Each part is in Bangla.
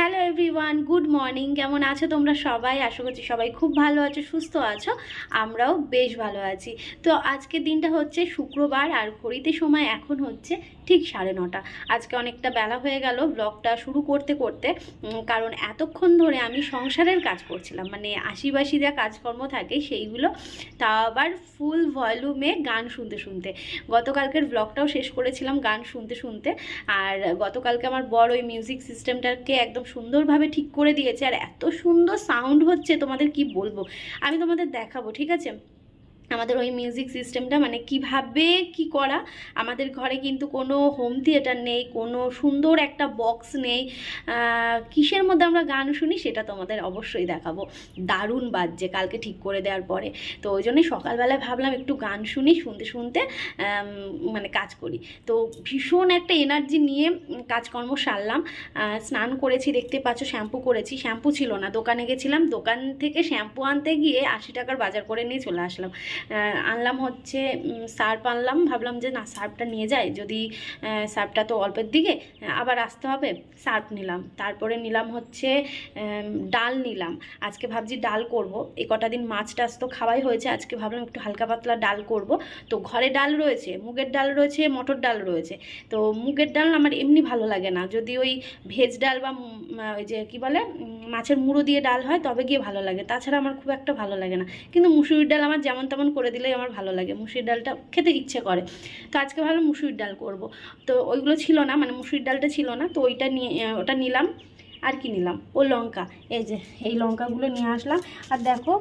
Hello everyone, good morning. কেমন আছো তোমরা সবাই? আশা করছি সবাই খুব ভালো আছো, সুস্থ আছো, আমরাও বেশ ভালো আছি। তো আজকের দিনটা হচ্ছে শুক্রবার, আর ঘড়িতে সময় এখন হচ্ছে ঠিক সাড়ে নটা। আজকে অনেকটা বেলা হয়ে গেল ব্লগটা শুরু করতে করতে কারণ এতক্ষণ ধরে আমি সংসারের কাজ করছিলাম মানে আশিবাসি যা কাজকর্ম থাকে সেইগুলো, তা আবার ফুল ভলিউমে গান শুনতে শুনতে। গতকালকের ব্লগটাও শেষ করেছিলাম গান শুনতে শুনতে, আর গতকালকে আমার বড় ওই মিউজিক সিস্টেমটাকে একদম সুন্দরভাবে ঠিক করে দিয়েছে আর এত সুন্দর সাউন্ড হচ্ছে তোমাদের কি বলব? আমি তোমাদের দেখাবো, ঠিক আছে? আমাদের ওই মিউজিক সিস্টেমটা মানে কীভাবে কি করা, আমাদের ঘরে কিন্তু কোনো হোম থিয়েটার নেই, কোনো সুন্দর একটা বক্স নেই। কিসের মধ্যে আমরা গান শুনি সেটা তোমাদের অবশ্যই দেখাবো। দারুণ বাজছে, কালকে ঠিক করে দেওয়ার পরে। তো ওই জন্যই সকালবেলায় ভাবলাম একটু গান শুনি, শুনতে শুনতে মানে কাজ করি। তো ভীষণ একটা এনার্জি নিয়ে কাজকর্ম সারলাম। স্নান করেছি, দেখতে পাচ্ছ শ্যাম্পু করেছি। শ্যাম্পু ছিল না, দোকানে গেছিলাম, দোকান থেকে শ্যাম্পু আনতে গিয়ে আশি টাকার বাজার করে নিয়ে চলে আসলাম। আনলাম হচ্ছে সার্ফ আনলাম। ভাবলাম যে না সার্ফটা নিয়ে যাই। যদি আহ, সার্ফটা তো অল্পের দিকে আবার আসতে হবে সার্ফ নিলাম। তারপরে নিলাম হচ্ছে ডাল নিলাম। আজকে ভাবছি ডাল করব। এই কটা দিন মাছ টাছ তো খাওয়াই হয়েছে। আজকে ভাবলাম একটু হালকা পাতলা ডাল করব। তো ঘরে ডাল রয়েছে মুগের ডাল রয়েছে মটর ডাল রয়েছে। তো মুগের ডাল আমার এমনি ভালো লাগে না। যদি ওই ভেজ ডাল বা ওই যে কী বলে মাছের মুড়ো দিয়ে ডাল হয় তবে গিয়ে ভালো লাগে। তাছাড়া আমার খুব একটা ভালো লাগে না। কিন্তু মুসুরির ডাল আমার যেমন তেমন করে দিলেই আমার ভালো লাগে। মুসুরির ডালটা খেতে ইচ্ছে করে। তো আজকে ভাবলাম মুসুরির ডাল করব। তো ওইগুলো ছিল না মানে মুসুরির ডালটা ছিল না, তো ওইটা নিয়ে ওটা নিলাম। আর কি নিলাম? ও লঙ্কা। এই যে, এই লঙ্কাগুলো নিয়ে আসলাম। আর দেখো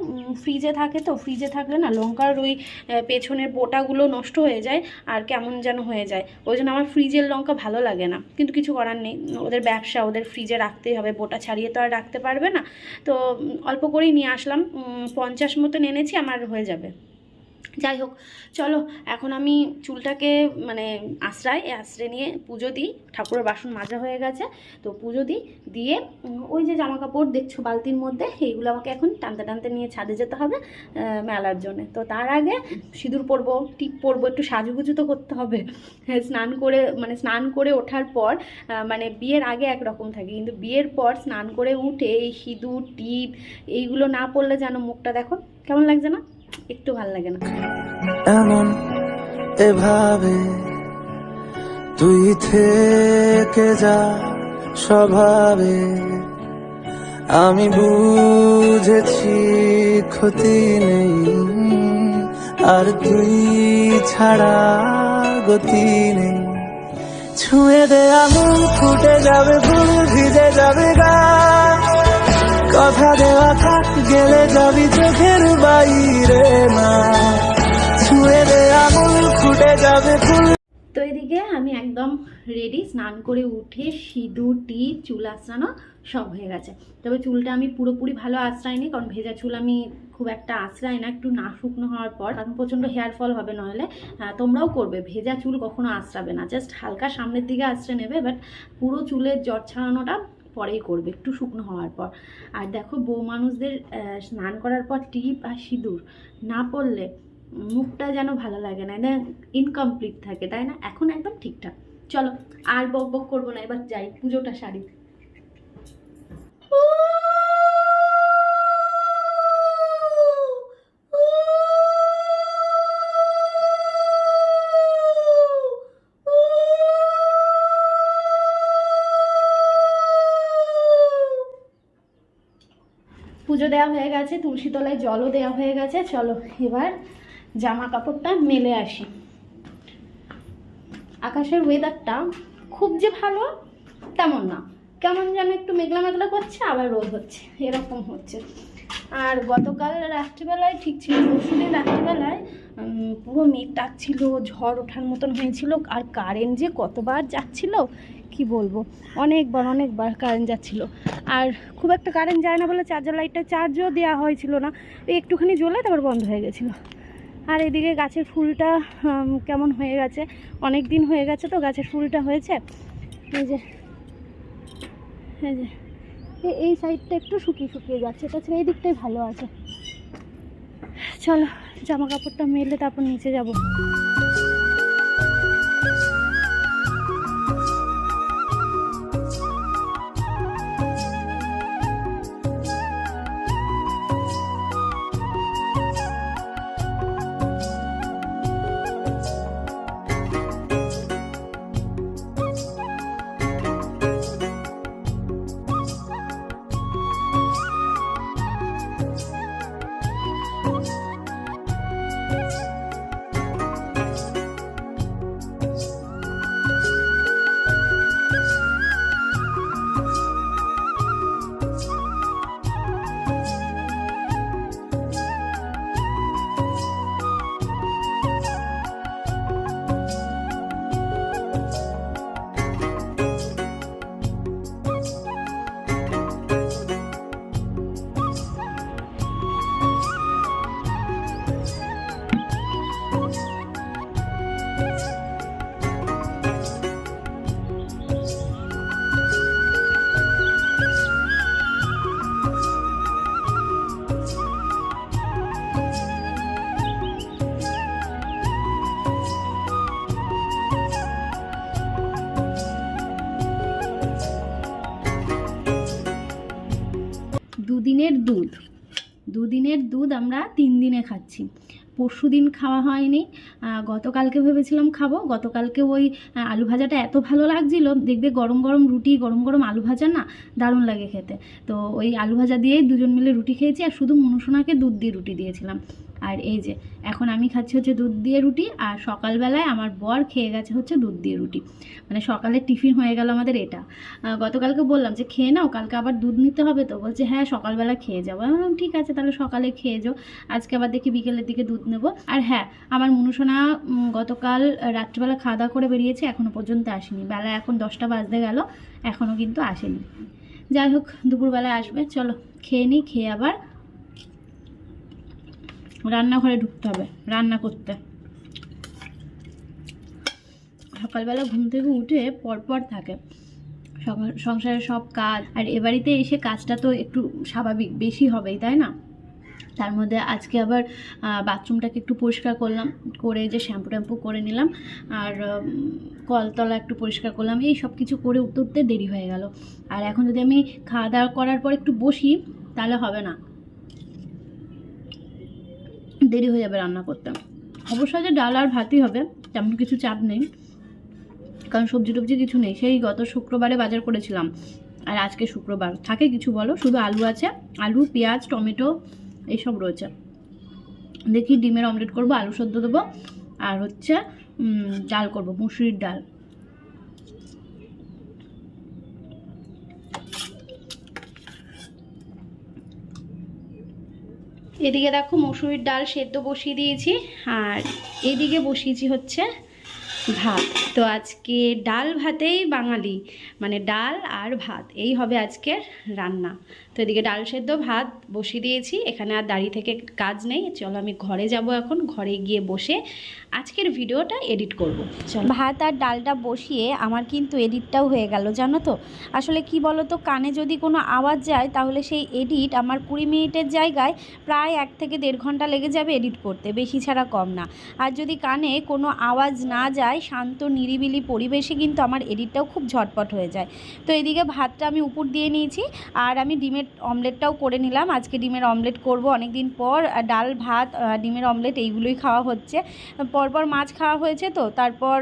ফ্রিজে থাকে তো ফ্রিজে থাকলে না লঙ্কার ওই পেছনের বোটাগুলো নষ্ট হয়ে যায় আর কেমন যেন হয়ে যায়। ওই জন্য আমার ফ্রিজের লঙ্কা ভালো লাগে না। কিন্তু কিছু করার নেই। ওদের ব্যবসা, ওদের ফ্রিজে রাখতেই হবে। বোটা ছাড়িয়ে তো আর রাখতে পারবে না। তো অল্প করেই নিয়ে আসলাম। পঞ্চাশ মতন এনেছি, আমার হয়ে যাবে। যাই হোক চলো এখন আমি চুলটাকে মানে আশ্রয় এই আশ্রয় নিয়ে পুজো দিই। ঠাকুরের বাসন মাজা হয়ে গেছে তো পুজো দিই। দিয়ে ওই যে জামা কাপড় দেখছ বালতির মধ্যে এইগুলো আমাকে এখন টানতে টানতে নিয়ে ছাদে যেতে হবে মেলার জন্য। তো তার আগে সিঁদুর পরবো টিপ পরবো একটু সাজুগুজু তো করতে হবে। হ্যাঁ, স্নান করে মানে স্নান করে ওঠার পর মানে বিয়ের আগে একরকম থাকে কিন্তু বিয়ের পর স্নান করে উঠে এই সিঁদুর টিপ এইগুলো না পরলে যেন মুখটা দেখো কেমন লাগছে না? একটু ভালো লাগে না। এমন এভাবে তুই থেকে যা স্বভাবে। আমি বুঝেছি ক্ষতি নেই, আর তুই ছাড়া গতি নেই। ছুঁয়ে দে আঙুল, ফুটে যাবে ফুল ভিজে যাবে গা। কথা দেওয়া থাক, গেলে যাবি চোখের বাইরে না ছুঁয়ে দে আঙুল ফুটে যাবে ফুল। তো এদিকে আমি একদম রেডি স্নান করে উঠে সিঁদুর টিপ চুল আঁচড়ানো সব হয়ে গেছে। তবে চুলটা আমি পুরোপুরি ভালো আঁচড়াইনি, কারণ ভেজা চুল আমি খুব একটা আঁচড়াই না, একটু না শুকনো হওয়ার পর। কারণ প্রচণ্ড হেয়ার ফল হবে নইলে তোমরাও করবে, ভেজা চুল কখনো আঁচড়াবে না। জাস্ট হালকা সামনের দিকে আঁচড়ে নেবে বাট পুরো চুলের জট ছাড়ানোটা পরেই করবে, একটু শুকনো হওয়ার পর। আর দেখো, বউ মানুষদের স্নান করার পর টিপ আর সিঁদুর না পড়লে মুখটা যেন ভালো লাগে না ইনকমপ্লিট থাকে, তাই না? এখন একদম ঠিকঠাক। চলো, আর বক বক করব না, এবার যাই, পুজোটা সারি। দেওয়া হয়ে গেছে, তুলসী তলায় জলও দেওয়া হয়ে গেছে। চলো এবার জামা কাপড়টা মেলে আসি। আকাশের ওয়েদারটা খুব যে ভালো, তেমন না। কেমন যেন একটু মেঘলা মেঘলা করছে, আবার রোদ হচ্ছে। এরকম হচ্ছে। আর গতকাল রাত্রিবেলায় ঠিক ছিল, পরশুদিন রাত্রিবেলায় পুরো মেঘ ডাকছিল ঝড় ওঠার মতন হয়েছিল, আর কারেন্ট যে কতবার যাচ্ছিল, কি বলব? অনেকবার অনেকবার কারেন্ট যাচ্ছিল। আর খুব একটা কারেন্ট যায় না বলে চার্জার লাইটটা চার্জও দেওয়া হয়েছিল না। একটুখানি জ্বলে তারপর বন্ধ হয়ে গেছিল। আর এদিকে গাছের ফুলটা কেমন হয়ে গেছে? অনেক দিন হয়ে গেছে তো গাছের ফুলটা হয়েছে। এই যে এই যে এই সাইডটা একটু শুকিয়ে শুকিয়ে যাচ্ছে। তাছাড়া এই দিকটাই ভালো আছে। চলো জামা কাপড়টা মেলে তারপর নিচে যাব। দুধ আমরা তিন দিনে খাচ্ছি। পরশু দিন খাওয়া হয়নি। গতকালকে ভেবেছিলাম খাব। গতকালকে ওই আলু ভাজাটা এত ভালো লাগছিল। দেখবে গরম গরম রুটি, গরম গরম আলু ভাজা না দারুণ লাগে খেতে। তো ওই আলু ভাজা দিয়েই দুজন মিলে রুটি খেয়েছি আর শুধু মনুসোনাকে দুধ দিয়ে রুটি দিয়েছিলাম। আর এই যে এখন আমি খাচ্ছি হচ্ছে দুধ দিয়ে রুটি আর সকালবেলায় আমার বর খেয়ে গেছে হচ্ছে দুধ দিয়ে রুটি। মানে সকালে টিফিন হয়ে গেল আমাদের এটা। গতকালকে বললাম যে খেয়ে নাও কালকে আবার দুধ নিতে হবে তো? বলছে হ্যাঁ সকালবেলা খেয়ে যাব। আমি বললাম, ঠিক আছে তাহলে সকালে খেয়ে যাও আজকে আবার দেখি বিকেলের দিকে দুধ নেব। আর হ্যাঁ আমার মনুসোনা গতকাল রাত্রিবেলা খাওয়া দাওয়া করে বেরিয়েছে এখনও পর্যন্ত আসেনি। বেলা এখন দশটা বাজতে গেল এখনও কিন্তু আসেনি। যাই হোক দুপুরবেলায় আসবে চলো খেয়ে নিই খেয়ে আবার রান্নাঘরে ঢুকতে হবে, রান্না করতে। সকালবেলা ঘুম থেকে উঠে পরপর থাকে। সংসারের সব কাজ, আর এ বাড়িতে এসে কাজটা তো একটু স্বাভাবিক, বেশি হবেই, তাই না? তার মধ্যে আজকে আবার বাথরুমটাকে একটু পরিষ্কার করলাম, করে যে শ্যাম্পু ট্যাম্পু করে নিলাম, আর কলতলা একটু পরিষ্কার করলাম, এই সব কিছু করে উঠতে উঠতে দেরি হয়ে গেল। আর এখন যদি আমি খাওয়া দাওয়া করার পর একটু বসি, তাহলে হবে না। দেরি হয়ে যাবে রান্না করতে। অবশ্যই যে ডাল আর ভাতই হবে, তেমন কিছু চাপ নেই। কারণ সবজি টবজি কিছু নেই। সেই গত শুক্রবারে বাজার করেছিলাম। আর আজকে শুক্রবার। থাকে কিছু বলো? শুধু আলু আছে। আলু, পেঁয়াজ, টমেটো এইসব রয়েছে। দেখি ডিমের অমলেট করব, আলু সেদ্ধ দেবো। আর হচ্ছে ডাল করব, মুসুরির ডাল। এদিকে দেখো মসুরির ডাল সেদ্ধ বসিয়ে দিয়েছি, আর এদিকে বসিয়েছি হচ্ছে ভাত। তো আজকে ডাল ভাতেই বাঙালি মানে ডাল আর ভাত, এই হবে আজকের রান্না। তো এদিকে ডাল সেদ্ধ, ভাত বসিয়ে দিয়েছি। এখানে আর দাঁড়িয়ে থেকে কাজ নেই। চলো আমি ঘরে যাব এখন। ঘরে গিয়ে বসে আজকের ভিডিওটা এডিট করব। চলো। ভাত আর ডালটা বসিয়ে আমার কিন্তু এডিটটাও হয়ে গেল, জানো তো? আসলে কি বলো তো কানে যদি কোনো আওয়াজ যায়, তাহলে সেই এডিট আমার কুড়ি মিনিটের জায়গায় প্রায় এক থেকে দেড় ঘণ্টা লেগে যাবে এডিট করতে, বেশি ছাড়া কম না। আর যদি কানে কোনো আওয়াজ না যায়, শান্ত, নিরিবিলি পরিবেশে কিন্তু আমার এডিটটাও খুব ঝটপট হয়ে যায়। তো এদিকে ভাতটা আমি উপর দিয়ে নিয়েছি, আর আমি ডিমের অমলেটটাও করে নিলাম। আজকে ডিমের অমলেট করব অনেক দিন পর ডাল, ভাত ডিমের অমলেট এইগুলোই খাওয়া হচ্ছে। পরপর মাছ খাওয়া হয়েছে তো, তারপর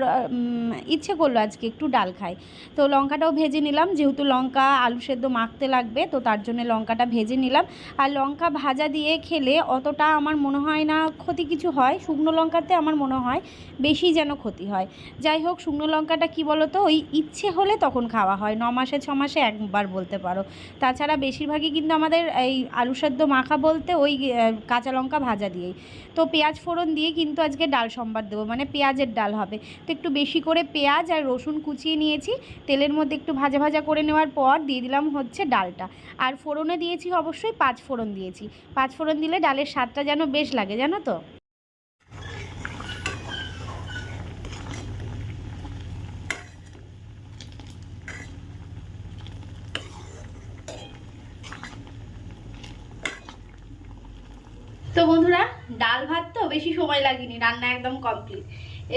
ইচ্ছে করল আজকে একটু ডাল খাই। তো লঙ্কাটাও ভেজে নিলাম। যেহেতু লঙ্কা আলু সেদ্ধ মাখতে লাগবে, তো তার জন্য লঙ্কাটা ভেজে নিলাম। আর লঙ্কা ভাজা দিয়ে খেলে অতটা আমার মনে হয় না ক্ষতি কিছু হয়। শুকনো লঙ্কাতে আমার মনে হয় বেশি যেন ক্ষতি হয়। যাই হোক, শুকনো লঙ্কাটা কি বলো তো ওই ইচ্ছে হলে তখন খাওয়া হয়। ন মাসে, ছ মাসে একবার বলতে পারো। তাছাড়া বেশিরভাগই কিন্তু আমাদের এই আলু সেদ্ধ মাখা বলতে ওই কাঁচা লঙ্কা ভাজা দিয়েই। তো পেঁয়াজ ফোড়ন দিয়ে কিন্তু আজকে ডাল সম্বার দেবো মানে পেঁয়াজের ডাল হবে। তো একটু বেশি করে পেঁয়াজ আর রসুন কুচিয়ে নিয়েছি, তেলের মধ্যে একটু ভাজা ভাজা করে নেওয়ার পর দিয়ে দিলাম হচ্ছে ডালটা। আর ফোড়নে দিয়েছি অবশ্যই পাঁচ ফোড়ন দিয়েছি। পাঁচ ফোড়ন দিলে ডালের স্বাদটা যেন বেশ লাগে, জানো তো? বন্ধুরা, ডাল ভাত তো বেশি সময় লাগেনি, রান্না একদম কমপ্লিট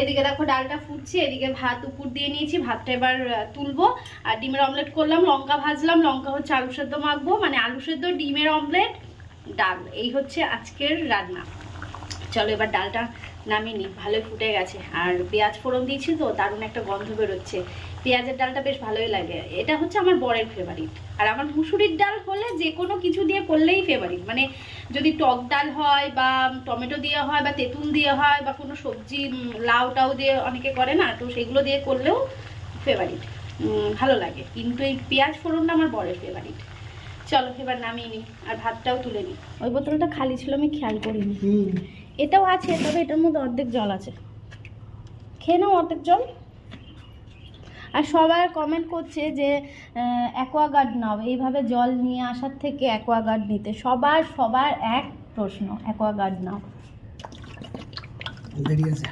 এদিকে দেখো ডালটা ফুটছে, এদিকে ভাত উপর দিয়ে নিয়েছি, ভাতটা এবার তুলবো। আর ডিমের অমলেট করলাম, লঙ্কা ভাজলাম, লঙ্কা হচ্ছে আলু সেদ্ধ মাখবো মানে আলু সেদ্ধ, ডিমের অমলেট ডাল। এই হচ্ছে আজকের রান্না। চলো এবার ডালটা নামিয়ে নিই, ভালোই ফুটে গেছে। আর পেঁয়াজ ফোড়ন দিয়েছি তো, দারুণ একটা গন্ধ বেরোচ্ছে। পেঁয়াজের ডালটা বেশ ভালোই লাগে। এটা হচ্ছে আমার বরের ফেভারিট আর আমার মুসুরির ডাল হলে যে কোনো কিছু দিয়ে করলেই ফেভারিট মানে যদি টক ডাল হয় বা টমেটো দিয়ে হয় বা তেঁতুল দিয়ে হয় বা কোনো সবজি লাউ টাউ দিয়ে অনেকে করে না তো সেগুলো দিয়ে করলেও ফেভারিট ভালো লাগে। কিন্তু এই পেঁয়াজ ফোড়নটা আমার বরের ফেভারিট চলো এবার নামিয়ে নিই আর ভাতটাও তুলে নিই। ওই বোতলটা খালি ছিল আমি খেয়াল করিনি। এটাও আছে তবে এটার মধ্যে অর্ধেক জল আছে। খেয়ে নাও অর্ধেক জল। আর সবাই কমেন্ট করছে যে অ্যাকোয়াগার্ড নাও। এইভাবে জল নিয়ে আসার থেকে অ্যাকোয়াগার্ড নিতে। সবার সবার এক প্রশ্ন অ্যাকোয়াগার্ড নাও। দেরি আছে।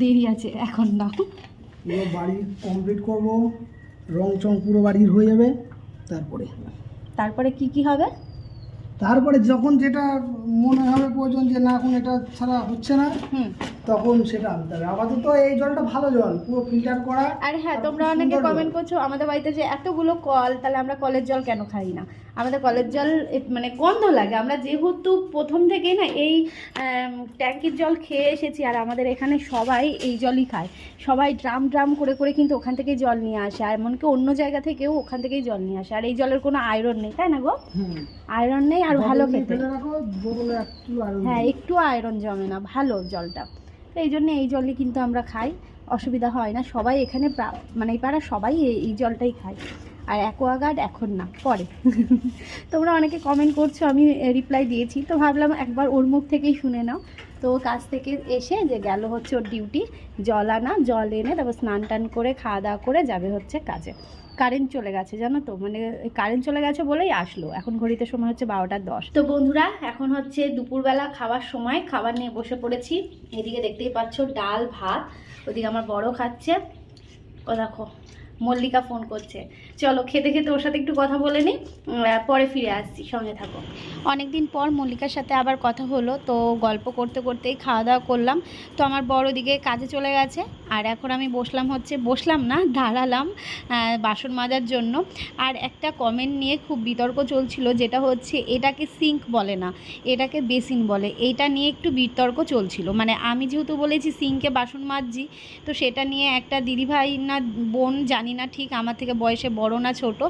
দেরি আছে এখন নাও। পুরো বাড়ি কমপ্লিট করব। রং চং পুরো বাড়ির হয়ে যাবে। তারপরে। তারপরে কি কি হবে? তারপরে যখন যেটা মনে হবে প্রয়োজন যে না এখন এটা ছাড়া হচ্ছে না হুম। তখন সেটা আনতে হবে। আপাতত এই জলটা ভালো জল পুরো ফিল্টার করা। আর হ্যাঁ তোমরা অনেকে কমেন্ট করছ আমাদের বাড়িতে যে এতগুলো কল তাহলে আমরা কলের জল কেন খাই না? আমাদের কলের জল মানে গন্ধ লাগে। আমরা যেহেতু প্রথম থেকেই না এই ট্যাঙ্কির জল খেয়ে এসেছি আর আমাদের এখানে সবাই এই জলই খায়। সবাই ড্রাম ড্রাম করে করে কিন্তু ওখান থেকেই জল নিয়ে আসে আর এমনকি অন্য জায়গা থেকেও ওখান থেকেই জল নিয়ে আসে। আর এই জলের কোনো আয়রন নেই তাই না গো? আয়রন নেই আর ভালো খেতে। হ্যাঁ একটু আয়রন জমে না ভালো জলটা। তো এই জন্য এই জলই কিন্তু আমরা খাই অসুবিধা হয় না। সবাই এখানে মানে এই পাড়া সবাই এই জলটাই খায়। আর অ্যাকোয়াগার্ড এখন না, পরে। তোমরা অনেকে কমেন্ট করছ, আমি রিপ্লাই দিয়েছি। তো ভাবলাম একবার ওর মুখ থেকেই শুনে নাও। তো কাজ থেকে এসে যে গেল হচ্ছে ওর ডিউটি জল আনা, জল এনে তারপর স্নান টান করে, খাওয়া দাওয়া করে যাবে হচ্ছে কাজে। কারেন্ট চলে গেছে, জানো তো? মানে কারেন্ট চলে গেছে বলেই আসলো। এখন ঘড়িতে সময় হচ্ছে বারোটা দশ। তো বন্ধুরা, এখন হচ্ছে দুপুরবেলা খাওয়ার সময় খাবার নিয়ে বসে পড়েছি। এদিকে দেখতেই পাচ্ছ ডাল, ভাত, ওদিকে আমার বড় খাচ্ছে। ও দেখো মল্লিকা ফোন করছে। চলো, খেতে খেতে ওর সাথে একটু কথা বলে নিই পরে ফিরে আসছি, সঙ্গে থাকো। অনেকদিন পর মল্লিকার সাথে আবার কথা হলো, তো গল্প করতে করতেই খাওয়া দাওয়া করলাম। তো আমার বড় দিকে কাজে চলে গেছে, আর এখন আমি বসলাম হচ্ছে, বসলাম না, দাঁড়ালাম বাসন মাজার জন্য। আর একটা কমেন্ট নিয়ে খুব বিতর্ক চলছিল, যেটা হচ্ছে এটাকে সিঙ্ক বলে না, এটাকে বেসিন বলে। এইটা নিয়ে একটু বিতর্ক চলছিল। মানে আমি যেহেতু বলেছি সিঙ্কে বাসন মাজছি, তো সেটা নিয়ে একটা দিদিভাই না বোন জানি না ঠিক আমার থেকে বয়সে বড় না ছোট।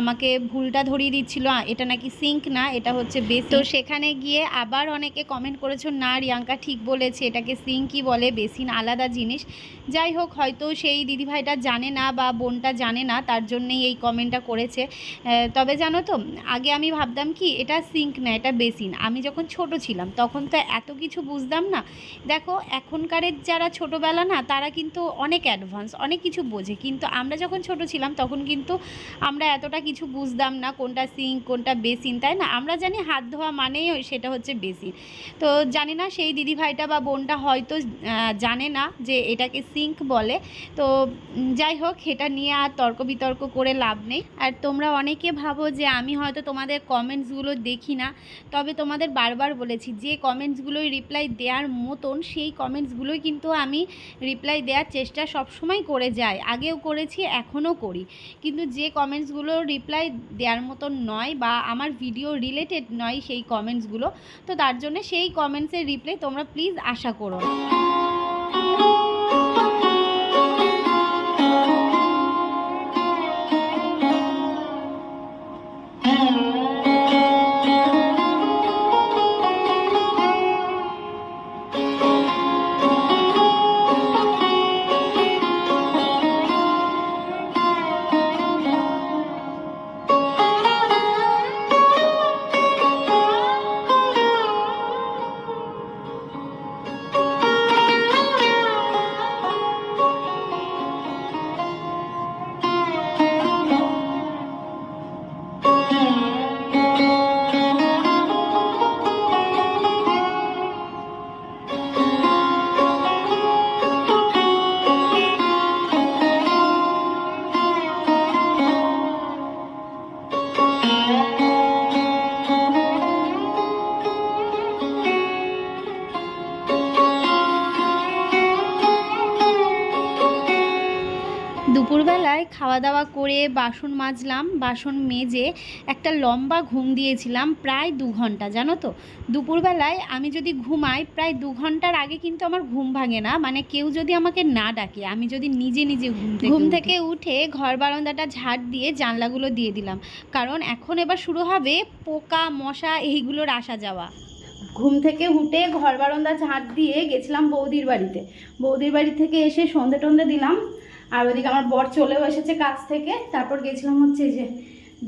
আমাকে ভুলটা ধরিয়ে দিচ্ছিল এটা নাকি সিঙ্ক না এটা হচ্ছে বেস তো সেখানে গিয়ে আবার অনেকে কমেন্ট করেছ না রিয়াঙ্কা ঠিক বলেছে এটাকে সিঙ্কই বলে বেসিন আলাদা জিনিস। যাই হোক হয়তো সেই দিদিভাইটা জানে না বা বোনটা জানে না তার জন্যেই এই কমেন্টটা করেছে। তবে জানো তো আগে আমি ভাবতাম কি এটা সিঙ্ক না এটা বেসিন আমি যখন ছোট ছিলাম তখন তো এত কিছু বুঝতাম না। দেখো এখনকারের যারা ছোটোবেলা না তারা কিন্তু অনেক অ্যাডভান্স অনেক কিছু বোঝে কিন্তু আমরা যখন ছোট ছিলাম, তখন কিন্তু আমরা এতটা কিছু বুঝতাম না কোনটা সিঙ্ক কোনটা বেসিন, তাই না? আমরা জানি হাত ধোয়া মানেই সেটা হচ্ছে বেসিন। তো জানি না সেই দিদিভাইটা বা বোনটা হয়তো জানে না যে এটাকে সিঙ্ক বলে। তো যাই হোক এটা নিয়ে আর তর্ক বিতর্ক করে লাভ নেই। আর তোমরা অনেকে ভাবো যে আমি হয়তো তোমাদের কমেন্টসগুলো দেখি না। তবে তোমাদের বারবার বলেছি, যে কমেন্টসগুলোই রিপ্লাই দেওয়ার মতন, সেই কমেন্টসগুলোই কিন্তু আমি রিপ্লাই দেওয়ার চেষ্টা সবসময় করে যাই। আগেও করেছি এখনও করি। কিন্তু যে কমেন্টসগুলো রিপ্লাই দেওয়ার মতন নয় বা আমার ভিডিও রিলেটেড নয় সেই কমেন্টসগুলো তো তার জন্য সেই কমেন্টসের রিপ্লাই তোমরা প্লিজ আশা করো দুপুরবেলায় খাওয়া দাওয়া করে বাসন মাজলাম বাসন মেজে একটা লম্বা ঘুম দিয়েছিলাম প্রায় দু ঘণ্টা জানো তো? দুপুরবেলায় আমি যদি ঘুমাই প্রায় দু ঘণ্টার আগে কিন্তু আমার ঘুম ভাঙে না। মানে কেউ যদি আমাকে না ডাকে আমি যদি নিজে নিজে ঘুম থেকে ঘুম থেকে উঠে ঘর বারান্দাটা ঝাড় দিয়ে জানলাগুলো দিয়ে দিলাম। কারণ এখন এবার শুরু হবে পোকা মশা এইগুলোর আসা যাওয়া। ঘুম থেকে উঠে ঘর বারান্দা ঝাঁট দিয়ে গেছিলাম বৌদির বাড়িতে। বৌদির বাড়ি থেকে এসে সন্ধে টন্ধে দিলাম। আর ওইদিকে আমার বর চলেও এসেছে কাজ থেকে। তারপর গেছিলাম হচ্ছে যে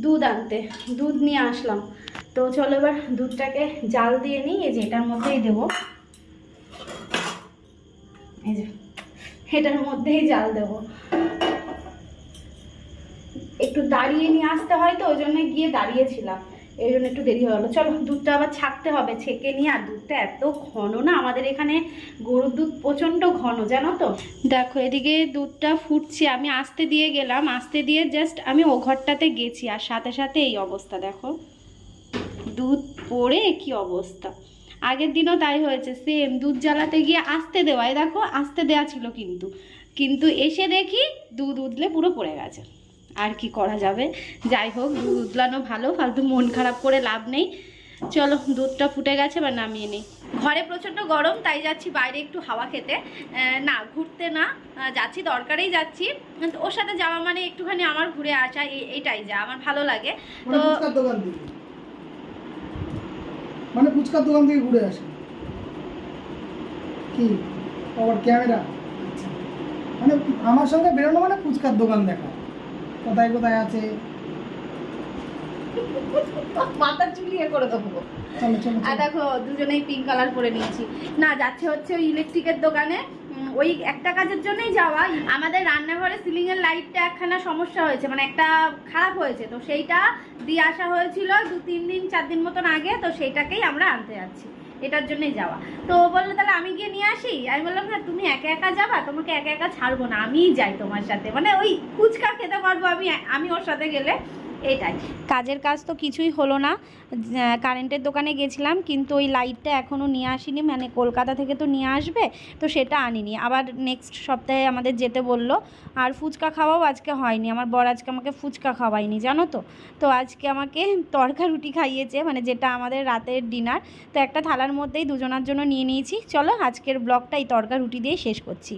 দুধ আনতে। দুধ নিয়ে আসলাম। তো চলো এবার দুধটাকে জাল দিয়ে নিই। এই যে এটার মধ্যেই দেবো। এই যে এটার মধ্যেই জাল দেবো। একটু দাঁড়িয়ে নিয়ে আসতে হয় তো, ওই জন্য গিয়ে দাঁড়িয়েছিলাম। এই জন্য একটু দেরি হয়ে গেলো। চলো, দুধটা আবার ছাকতে হবে, ছেঁকে নিয়ে, আর দুধটা এত ঘন না, আমাদের এখানে গরুর দুধ প্রচণ্ড ঘন, জানো তো? দেখো, এদিকে দুধটা ফুটছে, আমি আসতে দিয়ে গেলাম, আসতে দিয়ে জাস্ট আমি ও ঘরটাতে গেছি, আর সাথে সাথে এই অবস্থা, দেখো। দুধ পড়ে, কি অবস্থা। আগের দিনও তাই হয়েছে সেম দুধ জ্বালাতে গিয়ে আসতে দেওয়ায়, দেখো, আসতে দেওয়া ছিল কিন্তু। কিন্তু এসে দেখি দুধ উদলে পুরো পড়ে গেছে। আর কি করা যাবে? যাই হোক দুধ উদলানো ভালো ফালতু মন খারাপ করে লাভ নেই। চলো দুধটা ফুটে গেছে বা নামিয়ে নিই। ঘরে প্রচণ্ড গরম তাই যাচ্ছি বাইরে একটু হাওয়া খেতে। না ঘুরতে না যাচ্ছি দরকারেই যাচ্ছি। ওর সাথে যাওয়া মানে একটুখানি আমার ঘুরে আসা এইটাই যা আমার ভালো লাগে। মানে তো মানে ফুচকার দোকান থেকে ঘুরে আসে। কি? আবার ক্যামেরা? আচ্ছা। মানে আমার সঙ্গে বেরোনো মানে ফুচকার দোকান দেখা। কোথায় কোথায় আছে? মাথা চুলিয়ে করে দেবো। আর দেখো দুজনেই পিঙ্ক কালার পরে নিয়েছি। না যাচ্ছে হচ্ছে ওই ইলেকট্রিকের দোকানে। ওই একটা কাজের জন্যই যাওয়া। আমাদের রান্নাঘরে সিলিং এর লাইটটা একখানা সমস্যা হয়েছে মানে একটা খারাপ হয়েছে। তো সেইটা দিয়ে আসা হয়েছিল দু তিন দিন চার দিন মতন আগে তো সেইটাকেই আমরা আনতে যাচ্ছি। এটার জন্যই যাওয়া। তো ও বলল, তাহলে আমি গিয়ে নিয়ে আসি? আমি বললাম, না, তুমি একা একা যাবা, তোমাকে একা একা ছাড়বো না, আমিই যাই তোমার সাথে। মানে ওই ফুচকা খেতে পারব আমি আমি ওর সাথে গেলে। এটাই। কাজের কাজ তো কিছুই হলো না। কারেন্টের দোকানে গেছিলাম, কিন্তু ওই লাইটটা এখনও নিয়ে আসিনি। মানে কলকাতা থেকে তো নিয়ে আসবে, তো সেটা আনিনি। আবার নেক্সট সপ্তাহে আমাদের যেতে বলল, আর ফুচকা খাওয়াও আজকে হয়নি। আমার বর আজকে আমাকে ফুচকা খাওয়ায়নি, জানো তো? তো আজকে আমাকে তরকা রুটি খাইয়েছে মানে যেটা আমাদের রাতের ডিনার তো একটা থালার মধ্যেই দুজনার জন্য নিয়ে নিয়েছি। চলো আজকের ব্লগটা এই তরকা রুটি দিয়েই শেষ করছি।